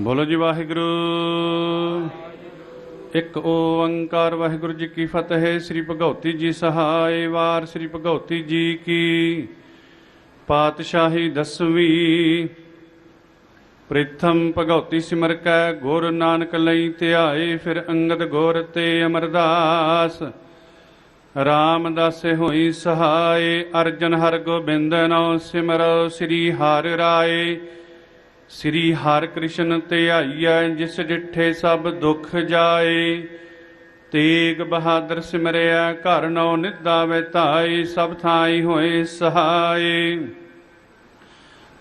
ਬੋਲੋ ਜੀ ਵਾਹਿਗੁਰੂ। ਇੱਕ ਓੰਕਾਰ ਵਾਹਿਗੁਰੂ ਜੀ ਕੀ ਫਤਿਹ, ਸ੍ਰੀ ਭਗਉਤੀ ਜੀ ਸਹਾਇ ਵਾਰ, ਸ੍ਰੀ ਭਗਉਤੀ ਜੀ ਕੀ ਪਾਤਸ਼ਾਹੀ ਦਸਵੀਂ। ਪ੍ਰਿਥਮ ਭਗਉਤੀ ਸਿਮਰ ਕੈ, ਗੁਰ ਨਾਨਕ ਲਈ ਧਿਆਏ, ਫਿਰ ਅੰਗਦ ਗੁਰ ਤੇ ਅਮਰਦਾਸ। ਰਾਮਦਾਸੇ ਹੋਈ ਸਹਾਇ ਅਰਜਨ ਹਰ ਗੋਬਿੰਦ ਨਉ ਸਿਮਰੋ, ਸ੍ਰੀ ਹਰਿ ਰਾਏ। ਸ੍ਰੀ ਹਰਿ ਕ੍ਰਿਸ਼ਨ ਧਿਆਈਐ ਜਿਸ ਡਿਠੇ ਸਭ ਦੁੱਖ ਜਾਏ। ਤੇਗ ਬਹਾਦਰ ਸਿਮਰਿਆ ਘਰ ਨਉ ਨਿਦਾ ਵੇ ਸਭ ਥਾਈ ਹੋਏ ਸਹਾਈ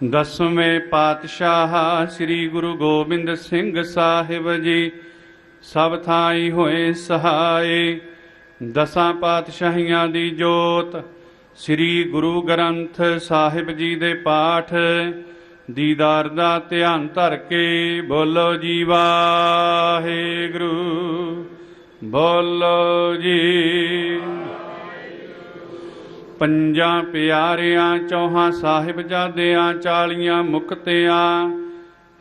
ਦਸਵੇਂ ਪਾਤਸ਼ਾਹ ਸ੍ਰੀ ਗੁਰੂ ਗੋਬਿੰਦ ਸਿੰਘ ਸਾਹਿਬ ਜੀ, ਸਭ ਥਾਈ ਹੋਏ ਸਹਾਈ ਦਸਾਂ ਪਾਤਸ਼ਾਹੀਆਂ ਦੀ ਜੋਤ, ਸ੍ਰੀ ਗੁਰੂ ਗ੍ਰੰਥ ਸਾਹਿਬ ਜੀ ਦੇ ਪਾਠ। ਦੀਦਾਰ ਦਾ ਧਿਆਨ ਧਰ ਕੇ ਬੋਲੋ ਜੀ ਵਾਹਿਗੁਰੂ, ਬੋਲੋ ਜੀ। ਪੰਜਾਂ ਪਿਆਰਿਆਂ, ਚੌਹਾਂ ਸਾਹਿਬਜ਼ਾਦਿਆਂ ਚਾਲੀਆਂ ਮੁਕਤਿਆਂ,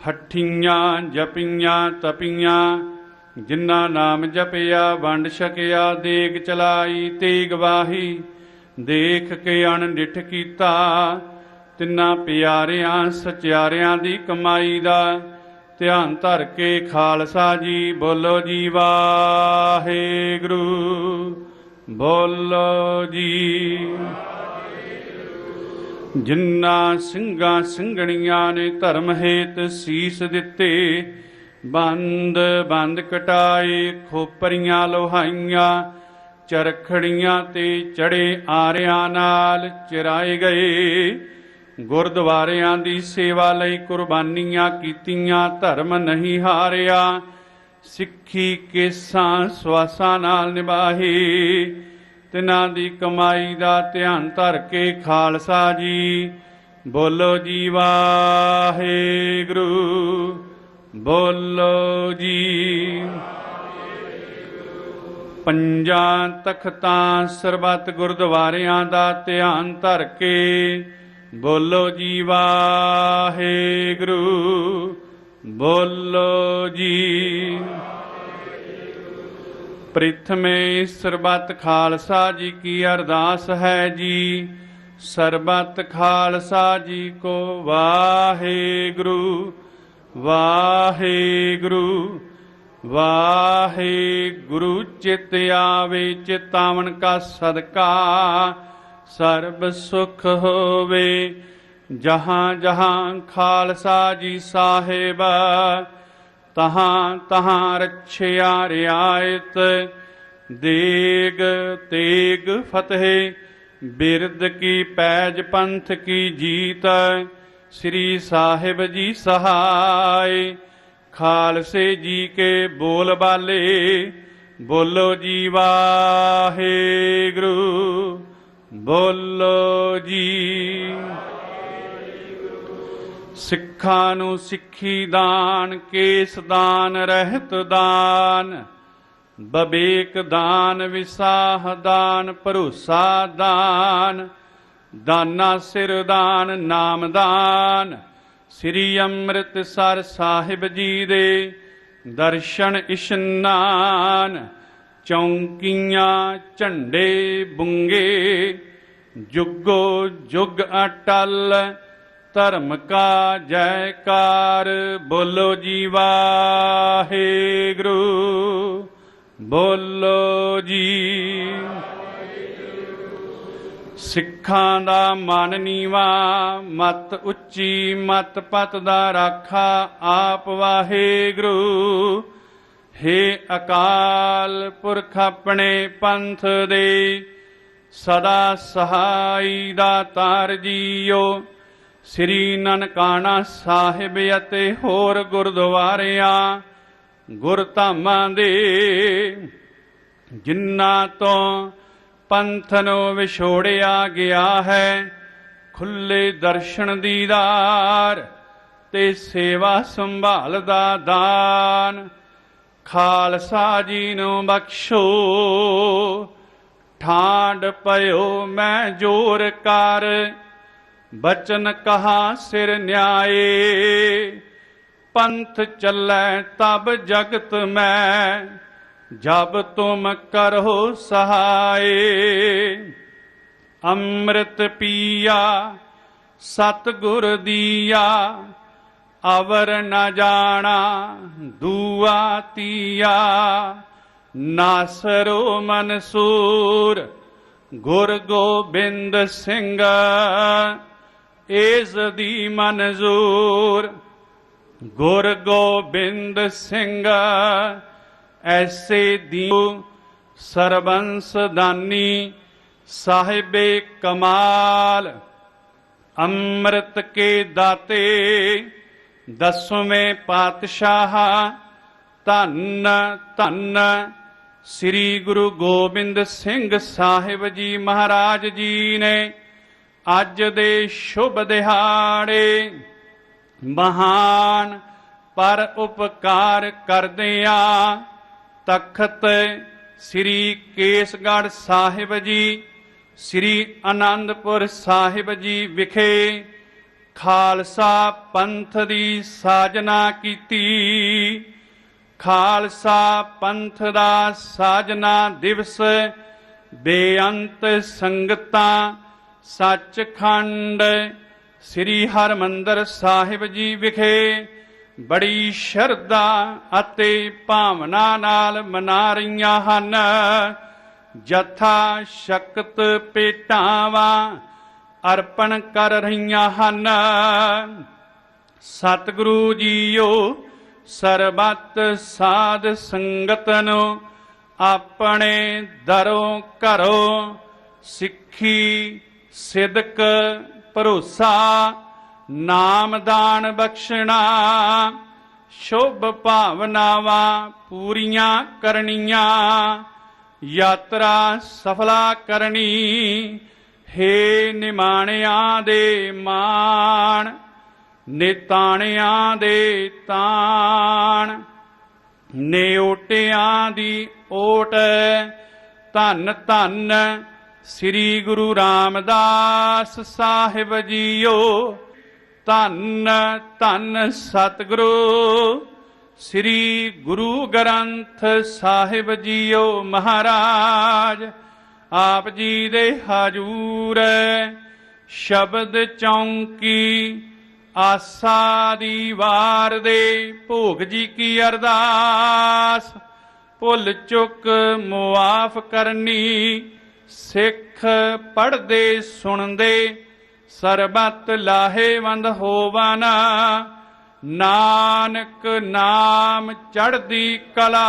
ਹੱਠੀਆਂ ਜਪੀਆਂ, ਤਪੀਆਂ, ਜਿਨ੍ਹਾਂ ਨਾਮ ਜਪਿਆ, ਵੰਡ ਛਕਿਆ, ਦੇਗ ਚਲਾਈ ਤੇ ਗਵਾਹੀ ਦੇਖ ਕੇ ਅਣਡਿਠ ਕੀਤਾ ਤਿੰਨਾਂ ਪਿਆਰਿਆਂ ਸਚਿਆਰਿਆਂ ਦੀ ਕਮਾਈ ਦਾ ਧਿਆਨ ਧਰ ਕੇ ਖਾਲਸਾ ਜੀ ਬੋਲੋ ਜੀ ਵਾਹਿਗੁਰੂ, ਬੋਲੋ ਜੀ। ਜਿੰਨਾ ਸਿੰਘਾਂ ਸਿੰਘਣੀਆਂ ਨੇ ਧਰਮ ਹੇਤ ਸੀਸ ਦਿੱਤੇ, ਬੰਦ ਬੰਦ ਕਟਾਏ, ਖੋਪਰੀਆਂ ਲੋਹਾਈਆਂ, ਚਰਖੜੀਆਂ ਤੇ ਚੜੇ ਆਰਿਆਂ ਨਾਲ ਚਰਾਏ ਗਏ। ਗੁਰਦੁਆਰਿਆਂ ਦੀ ਸੇਵਾ ਲਈ ਕੁਰਬਾਨੀਆਂ ਕੀਤੀਆਂ, ਧਰਮ ਨਹੀਂ ਹਾਰਿਆ। ਸਿੱਖੀ ਕੇਸਾਂ ਸਵਾਸਾਂ ਨਾਲ ਨਿਭਾਹੀ। ਤਿਨਾਂ ਦੀ ਕਮਾਈ ਦਾ ਧਿਆਨ ਧਰ ਕੇ ਖਾਲਸਾ ਜੀ। ਬੋਲੋ ਜੀ ਵਾਹਿਗੁਰੂ, ਬੋਲੋ ਜੀ। ਪੰਜਾਂ ਤਖਤਾਂ ਸਰਬੱਤ ਗੁਰਦੁਆਰਿਆਂ ਦਾ ਧਿਆਨ ਧਰ ਕੇ ਬੋਲੋ ਜੀ ਵਾਹਿਗੁਰੂ ਬੋਲੋ ਜੀ ਪ੍ਰਿਥਮੇ ਸਰਬੱਤ ਖਾਲਸਾ ਜੀ ਕੀ ਅਰਦਾਸ ਹੈ ਜੀ ਸਰਬੱਤ ਖਾਲਸਾ ਜੀ ਕੋ ਵਾਹਿਗੁਰੂ ਵਾਹਿਗੁਰੂ ਵਾਹਿਗੁਰੂ ਚਿਤ ਆਵੇ ਚਿਤਾਵਨ ਕਾ ਸਦਕਾ ਸਰਬ ਸੁਖ ਹੋਵੇ। ਜਹਾਂ ਜਹਾਂ ਖਾਲਸਾ ਜੀ ਸਾਹਿਬ, ਤਹਾਂ ਤਹਾਂ ਰਛਿਆ ਰਿਆਇਤ ਦੇਗ ਤੇਗ ਫਤਿਹ, ਬਿਰਦ ਕੀ ਪੈਜ ਪੰਥ ਕੀ ਜੀਤ। ਸ੍ਰੀ ਸਾਹਿਬ ਜੀ ਸਹਾਈ ਖਾਲਸੇ ਜੀ ਕੇ ਬੋਲ ਬਾਲੇ। ਬੋਲੋ ਜੀ ਵਾਹਿਗੁਰੂ। ਬੋਲੋ ਜੀ। ਸਿੱਖਾਂ ਨੂੰ ਸਿੱਖੀ ਦਾਨ, ਕੇਸ ਦਾਨ, ਰਹਿਤ ਦਾਨ ਬਬੇਕ ਦਾਨ, ਵਿਸਾਹ ਦਾਨ, ਭਰੋਸਾ ਦਾਨ, ਦਾਨਾ ਸਿਰ ਦਾਨ, ਨਾਮ ਦਾਨ, ਸ੍ਰੀ ਅੰਮ੍ਰਿਤਸਰ ਸਾਹਿਬ ਜੀ ਦੇ ਦਰਸ਼ਨ ਇਸ਼ਨਾਨ ਚੌਂਕੀਆਂ ਝੰਡੇ ਬੁੰਗੇ, ਜੁਗੋ ਜੁਗ ਅਟਲ, ਧਰਮ ਕਾ ਜੈਕਾਰ, ਬੋਲੋ ਜੀ ਵਾਹਿਗੁਰੂ, ਬੋਲੋ ਜੀ। ਸਿੱਖਾਂ ਦਾ ਮਨ ਨੀਵਾ, ਮਤ ਉੱਚੀ, ਮਤ ਪਤ ਦਾ ਰਾਖਾ ਆਪ ਵਾਹਿਗੁਰੂ। ਹੇ ਅਕਾਲ ਪੁਰਖ ਆਪਣੇ ਪੰਥ ਦੇ, ਸਦਾ ਸਹਾਈ ਦਾ ਤਾਰ ਜੀਓ। ਸ੍ਰੀ ਨਨਕਾਣਾ ਸਾਹਿਬ ਅਤੇ ਹੋਰ ਗੁਰਦੁਆਰਿਆਂ ਗੁਰਧਾਮਾਂ ਦੇ, ਜਿਨ੍ਹਾਂ ਤੋਂ ਪੰਥ ਨੂੰ ਵਿਛੋੜਿਆ ਗਿਆ ਹੈ, ਖੁੱਲੇ ਦਰਸ਼ਨ ਦੀਦਾਰ ਤੇ ਸੇਵਾ ਸੰਭਾਲ ਦਾ ਦਾਨ। ਖਾਲਸਾ ਜੀ ਨੂੰ ਬਖਸ਼ੋ। ਠਾਂਡ ਪਇਓ, ਮੈਂ ਜੋਰ ਕਰ। ਬਚਨ ਕਹਾ ਸਿਰ ਨਿਆਏ। ਪੰਥ ਚੱਲੈ ਤਬ ਜਗਤ ਮੈਂ, ਜਬ ਤੁਮ ਕਰੋ ਸਹਾਏ। ਅੰਮ੍ਰਿਤ ਪੀਆ, ਸਤਿਗੁਰ ਦੀਆ ਅਵਰ ਨ ਜਾਣਾ, ਦੂਆ ਤੀਆ। ਨਾਸਰੋ ਮਨਸੂਰ, ਗੁਰ ਗੋਬਿੰਦ ਸਿੰਘ ਏਸ ਦੀ ਮਨਜ਼ੂਰ। ਗੁਰ ਗੋਬਿੰਦ ਸਿੰਘ, ਐਸੇ ਦੀਓ ਸਰਬੰਸ ਦਾਨੀ, ਸਾਹਿਬੇ ਕਮਾਲ, ਅੰਮ੍ਰਿਤ ਕੇ ਦਾਤੇ। ਦਸਵੇਂ ਪਾਤਸ਼ਾਹ, ਧੰਨ ਧੰਨ ਸ੍ਰੀ ਗੁਰੂ ਗੋਬਿੰਦ ਸਿੰਘ ਸਾਹਿਬ ਜੀ ਮਹਾਰਾਜ ਜੀ ਨੇ ਅੱਜ ਦੇ ਸ਼ੁਭ ਦਿਹਾੜੇ ਮਹਾਨ ਪਰ ਉਪਕਾਰ ਕਰਦਿਆਂ ਤਖਤ ਸ੍ਰੀ ਕੇਸਗੜ੍ਹ ਸਾਹਿਬ ਜੀ, ਸ੍ਰੀ ਆਨੰਦਪੁਰ ਸਾਹਿਬ ਜੀ ਵਿਖੇ ਖਾਲਸਾ ਪੰਥ ਦੀ ਸਾਜਨਾ ਕੀਤੀ। ਖਾਲਸਾ ਪੰਥ ਦਾ ਸਾਜਨਾ ਦਿਵਸ, ਬੇਅੰਤ ਸੰਗਤਾਂ, ਸੱਚਖੰਡ, ਸ੍ਰੀ ਹਰਮੰਦਰ ਸਾਹਿਬ ਜੀ ਵਿਖੇ ਬੜੀ ਸ਼ਰਧਾ ਅਤੇ ਭਾਵਨਾ ਨਾਲ ਮਨਾ ਰਹੀਆਂ ਹਨ। ਜਥਾ ਸ਼ਕਤ ਪੇਟਾਵਾਂ ਅਰਪਣ ਕਰ ਰਹੀਆਂ ਹਨ। ਸਤਿਗੁਰੂ ਜੀਓ, ਸਰਬੱਤ ਸਾਧ ਸੰਗਤ ਨੂੰ ਆਪਣੇ ਦਰੋਂ ਘਰੋਂ ਸਿੱਖੀ, ਸਿਦਕ, ਭਰੋਸਾ ਨਾਮਦਾਨ ਬਖਸ਼ਣਾ, ਸ਼ੁਭ ਭਾਵਨਾਵਾਂ ਪੂਰੀਆਂ ਕਰਨੀਆਂ, ਯਾਤਰਾ ਸਫਲਾ ਕਰਨੀ ਹੇ ਨਿਮਾਣਿਆਂ ਦੇ ਮਾਣ, ਨਿਤਾਣਿਆਂ ਦੇ ਤਾਣ। ਨਿਓਟਿਆਂ ਦੀ ਓਟ ਧੰਨ ਧੰਨ ਸ੍ਰੀ ਗੁਰੂ ਰਾਮਦਾਸ ਸਾਹਿਬ ਜੀਓ। ਧੰਨ ਧੰਨ ਸਤਿਗੁਰੂ ਸ੍ਰੀ ਗੁਰੂ ਗ੍ਰੰਥ ਸਾਹਿਬ ਜੀਓ ਮਹਾਰਾਜ। ਆਪ ਜੀ ਦੇ ਹਜ਼ੂਰ ਸ਼ਬਦ ਚੌਂਕੀ ਆਸਾ ਦੀ ਵਾਰ ਦੇ। ਭੋਗ ਜੀ ਕੀ ਅਰਦਾਸ? ਭੁੱਲ ਚੁੱਕ ਮੁਆਫ ਕਰਨੀ। ਸਿੱਖ ਪੜਦੇ ਸੁਣਦੇ। ਸਰਬਤ ਲਾਹੇਵੰਦ ਹੋਵਨ ਨਾਨਕ ਨਾਮ ਚੜ੍ਹਦੀ ਕਲਾ।